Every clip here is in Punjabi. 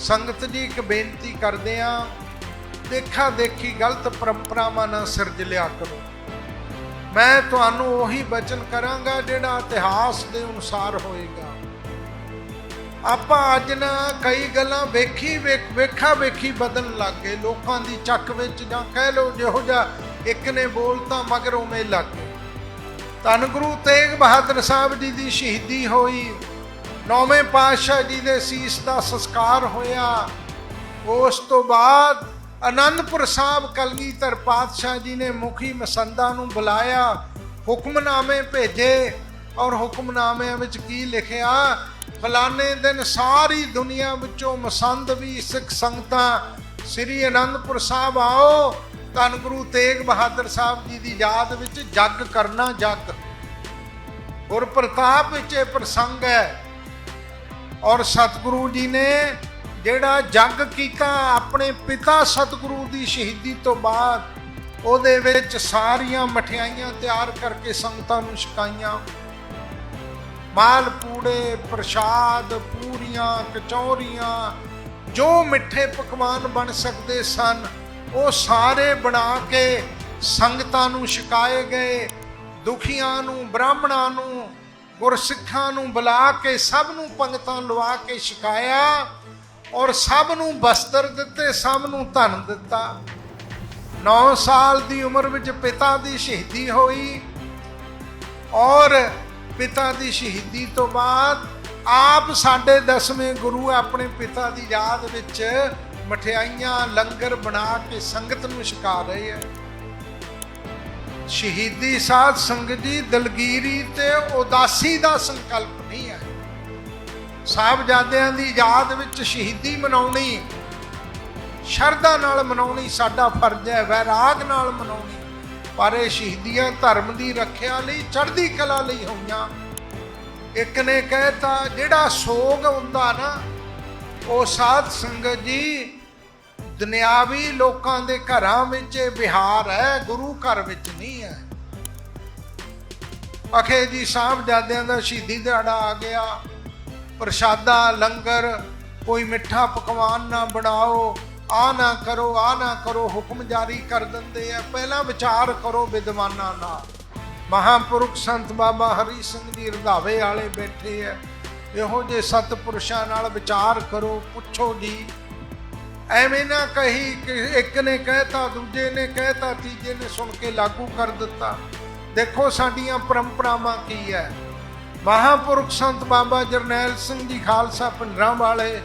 ਸੰਗਤ ਜੀ ਇੱਕ ਬੇਨਤੀ ਕਰਦੇ ਆ ਦੇਖਾ ਦੇਖੀ ਗਲਤ ਪਰੰਪਰਾਵਾਂ ਨਾ ਸਿਰਜ ਲਿਆ ਕਰੋ। ਮੈਂ ਤੁਹਾਨੂੰ ਉਹੀ ਬਚਨ ਕਰਾਂਗਾ ਜਿਹੜਾ ਇਤਿਹਾਸ ਦੇ ਅਨੁਸਾਰ ਹੋਏਗਾ। ਆਪਾਂ ਅੱਜ ਨਾ ਕਈ ਗੱਲਾਂ ਵੇਖੀ, ਵੇਖ- ਵੇਖਾ, ਵੇਖੀ ਬਦਲਣ ਲੱਗ ਗਏ। ਲੋਕਾਂ ਦੀ ਚੱਕ ਵਿੱਚ ਜਾਂ ਕਹਿ ਲਓ ਜਿਹੋ ਜਿਹਾ ਇੱਕ ਨੇ ਬੋਲਤਾ ਮਗਰ ਉਵੇਂ ਲੱਗ ਗਏ। ਧੰਨ ਗੁਰੂ ਤੇਗ ਬਹਾਦਰ ਸਾਹਿਬ ਜੀ ਦੀ ਸ਼ਹੀਦੀ ਹੋਈ। ਨੌਵੇਂ ਪਾਤਸ਼ਾਹ ਜੀ ਦੇ ਸੀਸ ਦਾ ਸੰਸਕਾਰ ਹੋਇਆ। ਉਸ ਤੋਂ ਬਾਅਦ ਅਨੰਦਪੁਰ ਸਾਹਿਬ ਕਲਗੀਧਰ ਪਾਤਸ਼ਾਹ ਜੀ ਨੇ ਮੁਖੀ ਮਸੰਦਾਂ ਨੂੰ ਬੁਲਾਇਆ, ਹੁਕਮਨਾਮੇ ਭੇਜੇ ਔਰ ਹੁਕਮਨਾਮਿਆਂ ਵਿੱਚ ਕੀ ਲਿਖਿਆ? ਫਲਾਣੇ ਦਿਨ ਸਾਰੀ ਦੁਨੀਆ ਵਿੱਚੋਂ ਮਸੰਦ ਵੀ ਸਿੱਖ ਸੰਗਤਾਂ ਸ੍ਰੀ ਅਨੰਦਪੁਰ ਸਾਹਿਬ ਆਓ, ਧੰਨ ਗੁਰੂ ਤੇਗ ਬਹਾਦਰ ਸਾਹਿਬ ਜੀ ਦੀ ਯਾਦ ਵਿੱਚ ਜੱਗ ਕਰਨਾ ਜੱਗ। ਗੁਰ ਪ੍ਰਤਾਪ ਵਿੱਚ ਇਹ ਪ੍ਰਸੰਗ ਹੈ ਔਰ ਸਤਿਗੁਰੂ ਜੀ ਨੇ ਜਿਹੜਾ ਜੱਗ ਕੀਤਾ ਆਪਣੇ ਪਿਤਾ ਸਤਿਗੁਰੂ ਦੀ ਸ਼ਹੀਦੀ ਤੋਂ ਬਾਅਦ, ਉਹਦੇ ਵਿੱਚ ਸਾਰੀਆਂ ਮਠਿਆਈਆਂ ਤਿਆਰ ਕਰਕੇ ਸੰਗਤਾਂ ਨੂੰ ਛਕਾਈਆਂ। ਮਾਲ ਪੂੜੇ ਪ੍ਰਸ਼ਾਦ, ਪੂਰੀਆਂ, ਕਚੌਰੀਆਂ, ਜੋ ਮਿੱਠੇ ਪਕਵਾਨ ਬਣ ਸਕਦੇ ਸਨ, ਉਹ ਸਾਰੇ ਬਣਾ ਕੇ ਸੰਗਤਾਂ ਨੂੰ ਛਕਾਏ ਗਏ, ਦੁਖੀਆਂ ਨੂੰ, ਬ੍ਰਾਹਮਣਾਂ ਨੂੰ ਗੁਰਸਿੱਖਾਂ ਨੂੰ ਬੁਲਾ ਕੇ ਸਭ ਨੂੰ ਪੰਗਤਾਂ ਲਵਾ ਕੇ ਛਕਾਇਆ ਔਰ ਸਭ ਨੂੰ ਬਸਤਰ ਦਿੱਤੇ, ਸਭ ਨੂੰ ਧਨ ਦਿੱਤਾ। 9 ਸਾਲ ਦੀ ਉਮਰ ਵਿੱਚ ਪਿਤਾ ਦੀ ਸ਼ਹੀਦੀ ਹੋਈ ਔਰ ਪਿਤਾ ਦੀ ਸ਼ਹੀਦੀ ਤੋਂ ਬਾਅਦ ਆਪ ਸਾਡੇ ਦਸਵੇਂ ਗੁਰੂ ਆਪਣੇ ਪਿਤਾ ਦੀ ਯਾਦ ਵਿੱਚ ਮਠਿਆਈਆਂ, ਲੰਗਰ ਬਣਾ ਕੇ ਸੰਗਤ ਨੂੰ ਛਕਾ ਰਹੇ ਹੈ ਸ਼ਹੀਦੀ ਸਾਧ ਸੰਗਤ ਜੀ ਦਲਗੀਰੀ ਤੇ ਉਦਾਸੀ ਦਾ ਸੰਕਲਪ ਨਹੀਂ ਹੈ। ਸਾਹਿਬਜ਼ਾਦਿਆਂ ਦੀ ਯਾਦ ਵਿੱਚ ਸ਼ਹੀਦੀ ਮਨਾਉਣੀ, ਸ਼ਰਧਾ ਨਾਲ ਮਨਾਉਣੀ ਸਾਡਾ ਫਰਜ਼ ਹੈ, ਵੈਰਾਗ ਨਾਲ ਮਨਾਉਣੀ। ਪਰ ਇਹ ਸ਼ਹੀਦੀਆਂ ਧਰਮ ਦੀ ਰੱਖਿਆ ਲਈ, ਚੜ੍ਹਦੀ ਕਲਾ ਲਈ ਹੋਈਆਂ। ਇੱਕ ਨੇ ਕਹਿਤਾ ਜਿਹੜਾ ਸੋਗ ਹੁੰਦਾ ਨਾ, ਉਹ ਸਾਧ ਸੰਗਤ ਜੀ ਦੁਨਿਆਵੀ ਲੋਕਾਂ ਦੇ ਘਰਾਂ ਵਿੱਚ ਇਹ ਵਿਹਾਰ ਹੈ, ਗੁਰੂ ਘਰ ਵਿੱਚ ਨਹੀਂ ਹੈ। ਅਖੇ ਜੀ ਸਾਹਿਬਜ਼ਾਦਿਆਂ ਦਾ ਸ਼ਹੀਦੀ ਦਿਹਾੜਾ ਆ ਗਿਆ। ਪ੍ਰਸ਼ਾਦਾ, ਲੰਗਰ, ਕੋਈ ਮਿੱਠਾ ਪਕਵਾਨ ਨਾ ਬਣਾਓ। ਆ ਨਾ ਕਰੋ, ਆ ਨਾ ਕਰੋ, ਹੁਕਮ ਜਾਰੀ ਕਰ ਦਿੰਦੇ ਆ। ਪਹਿਲਾਂ ਵਿਚਾਰ ਕਰੋ ਵਿਦਵਾਨਾਂ ਨਾਲ। ਮਹਾਪੁਰਖ ਸੰਤ ਬਾਬਾ ਹਰੀ ਸਿੰਘ ਜੀ ਰਧਾਵੇ ਵਾਲੇ ਬੈਠੇ ਆ। ਇਹੋ ਜਿਹੇ ਸਤਪੁਰਸ਼ਾਂ ਨਾਲ ਵਿਚਾਰ ਕਰੋ, ਪੁੱਛੋ ਜੀ। ਐਵੇਂ ਨਾ ਕਹੀ ਕਿ ਇੱਕ ਨੇ ਕਹਿਤਾ, ਦੂਜੇ ਨੇ ਕਹਿਤਾ, ਤੀਜੇ ਨੇ ਸੁਣ ਕੇ ਲਾਗੂ ਕਰ ਦਿੱਤਾ। ਦੇਖੋ ਸਾਡੀਆਂ ਪਰੰਪਰਾਵਾਂ ਕੀ ਹੈ ਮਹਾਪੁਰਖ ਸੰਤ ਬਾਬਾ ਜਰਨੈਲ ਸਿੰਘ ਜੀ ਖਾਲਸਾ ਪਿੰਡਰਾਂ ਵਾਲੇ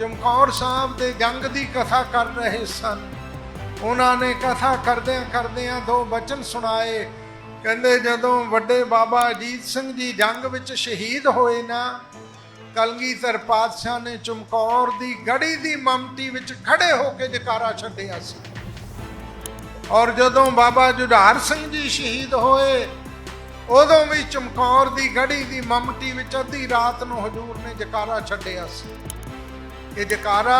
ਚਮਕੌਰ ਸਾਹਿਬ ਦੇ ਜੰਗ ਦੀ ਕਥਾ ਕਰ ਰਹੇ ਸਨ। ਉਹਨਾਂ ਨੇ ਕਥਾ ਕਰਦਿਆਂ ਕਰਦਿਆਂ ਦੋ ਬਚਨ ਸੁਣਾਏ। ਕਹਿੰਦੇ ਜਦੋਂ ਵੱਡੇ ਬਾਬਾ ਅਜੀਤ ਸਿੰਘ ਜੀ ਜੰਗ ਵਿੱਚ ਸ਼ਹੀਦ ਹੋਏ ਨਾ ਕਲਗੀਧਰ ਪਾਤਸ਼ਾਹ ਨੇ ਚਮਕੌਰ ਦੀ ਗੜੀ ਦੀ ਮਮਤੀ ਵਿੱਚ ਖੜੇ ਹੋ ਕੇ ਜਕਾਰਾ ਛੱਡਿਆ ਸੀ। ਔਰ ਜਦੋਂ ਬਾਬਾ ਜੁਝਾਰ ਸਿੰਘ ਜੀ ਸ਼ਹੀਦ ਹੋਏ, ਉਦੋਂ ਵੀ ਚਮਕੌਰ ਦੀ ਗੜੀ ਦੀ ਮਮਤੀ ਵਿੱਚ ਅੱਧੀ ਰਾਤ ਨੂੰ ਹਜੂਰ ਨੇ ਜਕਾਰਾ ਛੱਡਿਆ ਸੀ। ਇਹ ਜਕਾਰਾ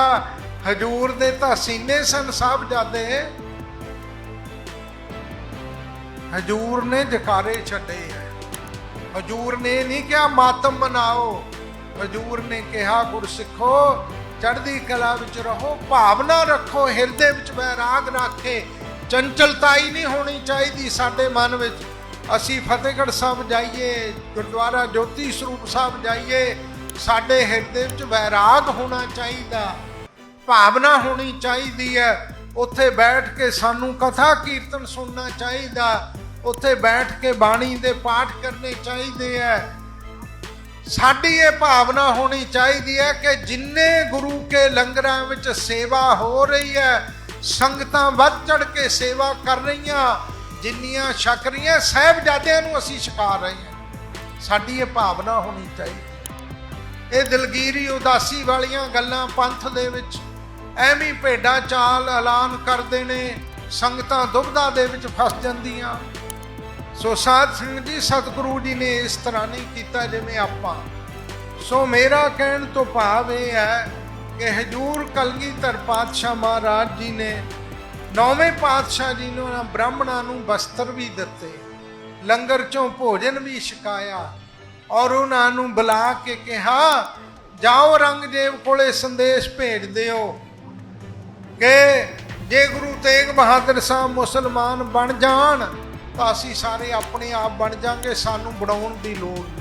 ਹਜੂਰ ਦੇ ਤਾਂ ਸੀਨੇ ਸਨ ਸਾਹਿਬਜ਼ਾਦੇ। ਹਜੂਰ ਨੇ ਜਕਾਰੇ ਛੱਡੇ ਹੈ ਹਜੂਰ ਨੇ ਨਹੀਂ ਕਿਹਾ, ਮਾਤਮ ਮਨਾਓ। ਹਜੂਰ ਨੇ ਕਿਹਾ, ਗੁਰਸਿੱਖੋ, ਚੜ੍ਹਦੀ ਕਲਾ ਵਿੱਚ ਰਹੋ, ਭਾਵਨਾ ਰੱਖੋ, ਹਿਰਦੇ ਵਿੱਚ ਵੈਰਾਗ ਰੱਖ ਕੇ ਚੰਚਲਤਾ ਹੀ ਨਹੀਂ ਹੋਣੀ ਚਾਹੀਦੀ ਸਾਡੇ ਮਨ ਵਿੱਚ। ਅਸੀਂ ਫਤਿਹਗੜ੍ਹ ਸਾਹਿਬ ਜਾਈਏ, ਗੁਰਦੁਆਰਾ ਜੋਤੀ ਸਰੂਪ ਸਾਹਿਬ ਜਾਈਏ, ਸਾਡੇ ਹਿਰਦੇ ਵਿੱਚ ਵੈਰਾਗ ਹੋਣਾ ਚਾਹੀਦਾ। ਭਾਵਨਾ ਹੋਣੀ ਚਾਹੀਦੀ ਹੈ। ਉੱਥੇ ਬੈਠ ਕੇ ਸਾਨੂੰ ਕਥਾ ਕੀਰਤਨ ਸੁਣਨਾ ਚਾਹੀਦਾ। ਉੱਥੇ ਬੈਠ ਕੇ ਬਾਣੀ ਦੇ ਪਾਠ ਕਰਨੇ ਚਾਹੀਦੇ ਹੈ। ਸਾਡੀ ਇਹ ਭਾਵਨਾ ਹੋਣੀ ਚਾਹੀਦੀ ਹੈ ਕਿ ਜਿੰਨੇ ਗੁਰੂ ਕੇ ਲੰਗਰਾਂ ਵਿੱਚ ਸੇਵਾ ਹੋ ਰਹੀ ਹੈ, ਸੰਗਤਾਂ ਵੱਧ ਚੜ ਕੇ ਸੇਵਾ ਕਰ ਰਹੀਆਂ, ਜਿੰਨੀਆਂ ਛਕ ਰਹੀਆਂ, ਸਾਹਿਬਜ਼ਾਦਿਆਂ ਨੂੰ ਅਸੀਂ ਛਕਾ ਰਹੇ ਹਾਂ। ਸਾਡੀ ਇਹ ਭਾਵਨਾ ਹੋਣੀ ਚਾਹੀਦੀ ਇਹ ਦਿਲਗੀਰੀ ਉਦਾਸੀ ਵਾਲੀਆਂ ਗੱਲਾਂ ਪੰਥ ਦੇ ਵਿੱਚ ਐਵੇਂ ਭੇਡਾਂ ਚਾਲ ਐਲਾਨ ਕਰਦੇ ਨੇ, ਸੰਗਤਾਂ ਦੁਬਦਾ ਦੇ ਵਿੱਚ ਫਸ ਜਾਂਦੀਆਂ। ਸੋ ਸਾਧ ਸਿੰਘ ਜੀ, ਸਤਿਗੁਰੂ ਜੀ ਨੇ ਇਸ ਤਰ੍ਹਾਂ ਨਹੀਂ ਕੀਤਾ ਜਿਵੇਂ ਆਪਾਂ। ਸੋ ਮੇਰਾ ਕਹਿਣ ਤੋਂ ਭਾਵ ਇਹ ਹੈ ਕਿ ਹਜੂਰ ਕਲਗੀਧਰ ਪਾਤਸ਼ਾਹ ਮਹਾਰਾਜ ਜੀ ਨੇ ਨੌਵੇਂ ਪਾਤਸ਼ਾਹ ਜੀ ਨੂੰ ਬ੍ਰਾਹਮਣਾਂ ਨੂੰ ਵਸਤਰ ਵੀ ਦਿੱਤੇ, ਲੰਗਰ ਚੋਂ ਭੋਜਨ ਵੀ ਛਕਾਇਆ ਔਰ ਉਹਨਾਂ ਨੂੰ ਬੁਲਾ ਕੇ ਕਿਹਾ, ਜਾਓ ਰੰਗਜੇਬ ਕੋਲੇ ਸੰਦੇਸ਼ ਭੇਜ ਦਿਓ ਕਿ ਜੇ ਗੁਰੂ ਤੇਗ ਬਹਾਦਰ ਸਾਹਿਬ ਮੁਸਲਮਾਨ ਬਣ ਜਾਣ ਤਾਂ ਅਸੀਂ ਸਾਰੇ ਆਪਣੇ ਆਪ ਬਣ ਜਾਾਂਗੇ ਸਾਨੂੰ ਬਣਾਉਣ ਦੀ ਲੋੜ